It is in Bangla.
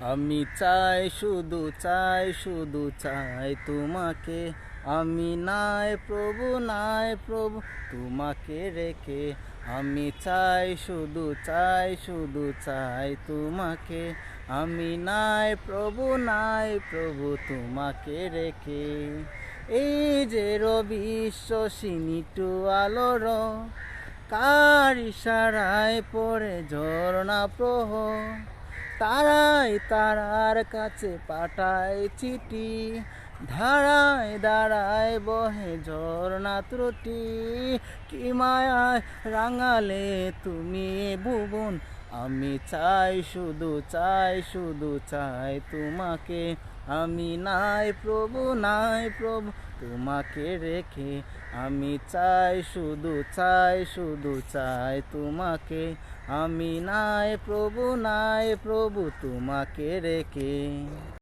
আমি চাই, শুধু চাই শুধু চাই তোমাকে। আমি নাই প্রভু নাই প্রভু, তোমাকে রেখে। আমি চাই, শুধু চাই শুধু চাই তোমাকে। আমি নাই প্রভু নাই প্রভু, তোমাকে রেখে। এই যে রবিশ্বসিনীটু আলোর কার ইশারায় পড়ে ঝর্ণা প্রহ। তারাই তারার কাছে পাঠায় চিঠি। ধারায় দাঁড়ায় বহে ঝর্ণা ত্রুটি। কি মায়ায় রাঙালে তুমি ভুবন আমি চাই শুধু চাই শুধু, চাই তোমাকে। আমি নাই প্রভু নাই প্রভু, তোমাকে রেখে। আমি চাই শুধু চাই শুধু, চাই তোমাকে। আমি নাই প্রভু নাই প্রভু, তোমাকে রেখে।